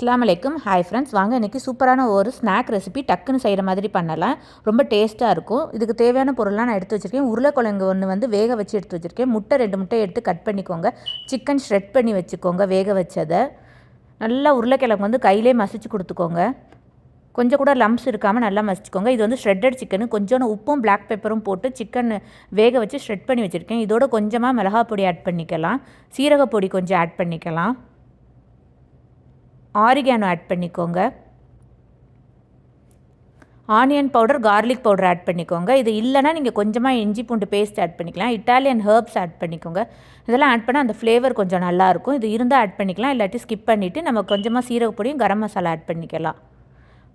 அஸ்லாம் வலைக்கும் hi friends வாங்க இன்றைக்கி சூப்பரான ஒரு ஸ்நாக் ரெசிபி டக்குன்னு செய்கிற மாதிரி பண்ணலாம். ரொம்ப டேஸ்ட்டாக இருக்கும். இதுக்கு தேவையான பொருள்லாம் நான் எடுத்து வச்சுருக்கேன். உருளைக்கொழங்கு ஒன்று வந்து வேக வச்சு எடுத்து வச்சுருக்கேன். முட்டை ரெண்டு முட்டை எடுத்து கட் பண்ணிக்கோங்க. சிக்கன் ஷ்ரெட் பண்ணி வச்சுக்கோங்க வேக வச்சதை. நல்லா உருளைக்கிழங்கு வந்து கையிலே மசிச்சு கொடுத்துக்கோங்க. கொஞ்சம் கூட லம்ஸ் இருக்காமல் நல்லா மசிச்சுக்கோங்க. இது வந்து ஷ்ரெட்டட் சிக்கனு கொஞ்சோண்டு உப்பும் பிளாக் பெப்பரும் போட்டு சிக்கன் வேக வச்சு ஷ்ரெட் பண்ணி வச்சுருக்கேன். இதோட கொஞ்சமாக மிளகா பொடி ஆட் பண்ணிக்கலாம். சீரகப்பொடி கொஞ்சம் ஆட் பண்ணிக்கலாம். ஆரிகானோ ஆட் பண்ணிக்கோங்க. Onion powder garlic powder add பண்ணிக்கோங்க. இது இல்லைனா நீங்கள் கொஞ்சமாக இஞ்சி பூண்டு பேஸ்ட் ஆட் பண்ணிக்கலாம். இட்டாலியன் ஹர்ப்ஸ் ஆட் பண்ணிக்கோங்க. இதெல்லாம் ஆட் பண்ணால் அந்த ஃப்ளேவர் கொஞ்சம் நல்லாயிருக்கும் இது இருந்தால் ஆட் பண்ணிக்கலாம். இல்லாட்டி ஸ்கிப் பண்ணிவிட்டு நம்ம கொஞ்சமாக சீரகப்பொடியும் கரம் மசாலா ஆட் பண்ணிக்கலாம்.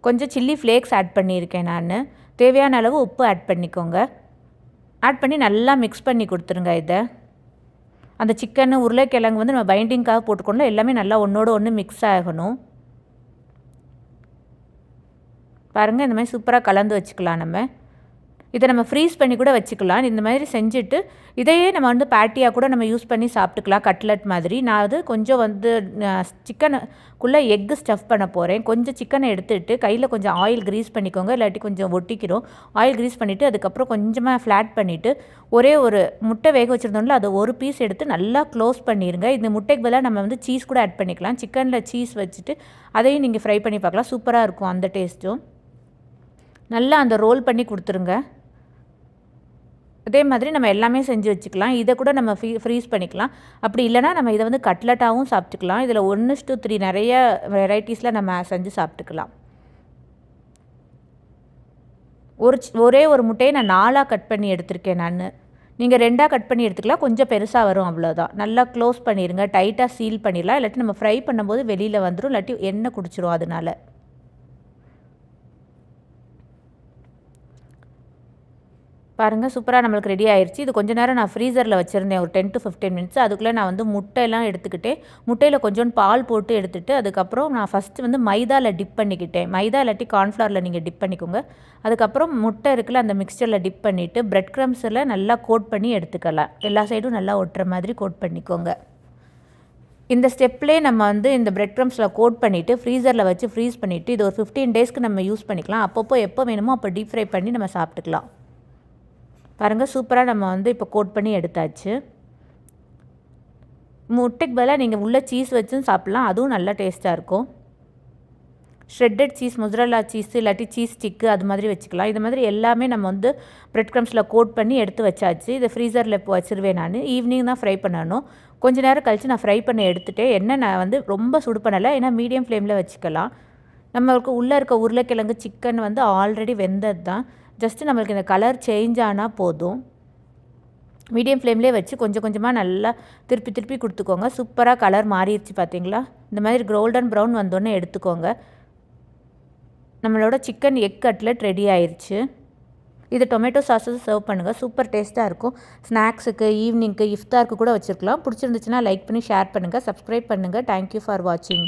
கொஞ்சம் சில்லி ஃப்ளேக்ஸ் ஆட் பண்ணியிருக்கேன் நான். தேவையான அளவு உப்பு ஆட் பண்ணிக்கோங்க. ஆட் பண்ணி நல்லா மிக்ஸ் பண்ணி கொடுத்துருங்க இதை. அந்த சிக்கன் உருளைக்கிழங்கு வந்து நம்ம பைண்டிங்காக போட்டுக்கணும் எல்லாமே நல்லா ஒன்றோடு ஒன்று மிக்ஸ் ஆகணும். பாருங்கள் இந்த மாதிரி சூப்பராக கலந்து வச்சுக்கலாம் நம்ம. இதை நம்ம ஃப்ரீஸ் பண்ணி கூட வச்சுக்கலாம். இந்த மாதிரி செஞ்சுட்டு இதையே நம்ம வந்து பேட்டியாக கூட நம்ம யூஸ் பண்ணி சாப்பிட்டுக்கலாம். கட்லட் மாதிரி. நான் அது கொஞ்சம் வந்து சிக்கனுக்குள்ளே எக்கு ஸ்டஃப் பண்ண போகிறேன் கொஞ்சம் சிக்கனை எடுத்துகிட்டு கையில் கொஞ்சம் ஆயில் க்ரீஸ் பண்ணிக்கோங்க. இல்லாட்டி கொஞ்சம் ஒட்டிக்கிறோம் ஆயில் க்ரீஸ் பண்ணிவிட்டு அதுக்கப்புறம் கொஞ்சமாக ஃப்ளாட் பண்ணிவிட்டு ஒரே ஒரு முட்டை வேக வச்சுருந்தோம்ல அதை ஒரு பீஸ் எடுத்து நல்லா க்ளோஸ் பண்ணிடுங்க இந்த முட்டைக்கு பதிலாக நம்ம வந்து சீஸ் கூட ஆட் பண்ணிக்கலாம். சிக்கனில் சீஸ் வச்சுட்டு அதையும் நீங்கள் ஃப்ரை பண்ணி பார்க்கலாம். சூப்பராக இருக்கும் அந்த டேஸ்ட்டும் நல்லா அந்த ரோல் பண்ணி கொடுத்துருங்க. அதே மாதிரி நம்ம எல்லாமே செஞ்சு வச்சுக்கலாம். இதை கூட நம்ம ஃப்ரீ ஃப்ரீஸ் பண்ணிக்கலாம். அப்படி இல்லைனா நம்ம இதை வந்து கட்லட்டாகவும் சாப்பிட்டுக்கலாம். இதில் ஒன்று டூ த்ரீ நிறைய வெரைட்டிஸில் நம்ம செஞ்சு சாப்பிட்டுக்கலாம். ஒரு ஒரே ஒரு முட்டையை நான் நாலாக கட் பண்ணி எடுத்திருக்கேன் நான். நீங்கள் ரெண்டாக கட் பண்ணி எடுத்துக்கலாம். கொஞ்சம் பெருசாக வரும் அவ்வளோதான் நல்லா க்ளோஸ் பண்ணிடுங்க டைட்டாக சீல் பண்ணிடலாம். இல்லாட்டி நம்ம ஃப்ரை பண்ணும்போது வெளியில் வந்துடும் இல்லாட்டி எண்ணெய் குடிச்சிரும் அதனால. பாருங்கள் சூப்பராக நம்மளுக்கு ரெடி ஆயிடுச்சு இது கொஞ்ச நேரம் நான் ஃப்ரீசரில் வச்சுருந்தேன். ஒரு டென் டு ஃபிஃப்டீன் மினிட்ஸ் அதுக்குள்ளே நான் வந்து முட்டையெல்லாம் எடுத்துக்கிட்டேன். முட்டையில் கொஞ்சோண்டு பால் போட்டு எடுத்துகிட்டு அதுக்கப்புறம் நான் ஃபஸ்ட்டு வந்து மைதாவில் டிப் பண்ணிக்கிட்டேன். மைதா இல்லாட்டி கார்ன்ஃப்ளவரில் நீங்கள் டிப் பண்ணிக்கோங்க. அதுக்கப்புறம் முட்டை இருக்குல்ல அந்த மிக்சரில் டிப் பண்ணிவிட்டு ப்ரெட் க்ரம்ஸில் நல்லா கோட் பண்ணி எடுத்துக்கலாம். எல்லா சைடும் நல்லா ஒட்டுற மாதிரி கோட் பண்ணிக்கோங்க. இந்த ஸ்டெப்லேயே நம்ம வந்து இந்த ப்ரெட் க்ரம்ஸில் கோட் பண்ணிவிட்டு ஃப்ரீசரில் வச்சு ஃப்ரீஸ் பண்ணிவிட்டு இது ஒரு ஃபிஃப்டீன் டேஸ்க்கு நம்ம யூஸ் பண்ணிக்கலாம். அப்பப்போ எப்போ வேணுமோ அப்போ டீப் ஃப்ரை பண்ணி நம்ம சாப்பிட்டுக்கலாம். பாருங்கள் சூப்பராக நம்ம வந்து இப்போ கோட் பண்ணி எடுத்தாச்சு. முட்டைக்கு பதிலாக நீங்கள் உள்ளே சீஸ் வச்சும் சாப்பிட்லாம் அதுவும் நல்லா டேஸ்ட்டாக இருக்கும். ஷ்ரெட்டட் சீஸ் முசரல்லா சீஸ் இல்லாட்டி சீஸ் ஸ்டிக்கு அது மாதிரி வச்சுக்கலாம். இது மாதிரி எல்லாமே நம்ம வந்து ப்ரெட் க்ரம்ஸில் கோட் பண்ணி எடுத்து வச்சாச்சு. இதை ஃப்ரீசரில் இப்போ வச்சுருவேன் நான். ஈவினிங் தான் ஃப்ரை பண்ணணும். கொஞ்ச நேரம் கழித்து நான் ஃப்ரை பண்ணி எடுத்துகிட்டு என்ன நான் வந்து ரொம்ப சுடு பண்ணலை. ஏன்னா மீடியம் ஃப்ளேமில் வச்சுக்கலாம். நம்மளுக்கு உள்ளே இருக்க உருளைக்கிழங்கு சிக்கன் வந்து ஆல்ரெடி வெந்தது தான் ஜஸ்ட்டு நம்மளுக்கு இந்த கலர் சேஞ்ச் ஆனால் போதும். மீடியம் ஃப்ளேம்லேயே வச்சு கொஞ்சம் கொஞ்சமாக நல்லா திருப்பி திருப்பி கொடுத்துக்கோங்க. சூப்பராக கலர் மாறிடுச்சு பார்த்தீங்களா இந்த மாதிரி கோல்டன் ப்ரௌன் வந்தோடனே எடுத்துக்கோங்க. நம்மளோட சிக்கன் எக் கட்லெட் ரெடி ஆயிடுச்சு இது டொமேட்டோ சாஸஸ் சர்வ் பண்ணுங்கள் சூப்பர் டேஸ்ட்டாக இருக்கும். ஸ்நாக்ஸுக்கு ஈவினிங்க்கு இஃப்தாருக்கு கூட வச்சுருக்கலாம். பிடிச்சிருந்துச்சுன்னா லைக் பண்ணி ஷேர் பண்ணுங்கள் சப்ஸ்கிரைப் பண்ணுங்கள் தேங்க்யூ ஃபார் வாட்சிங்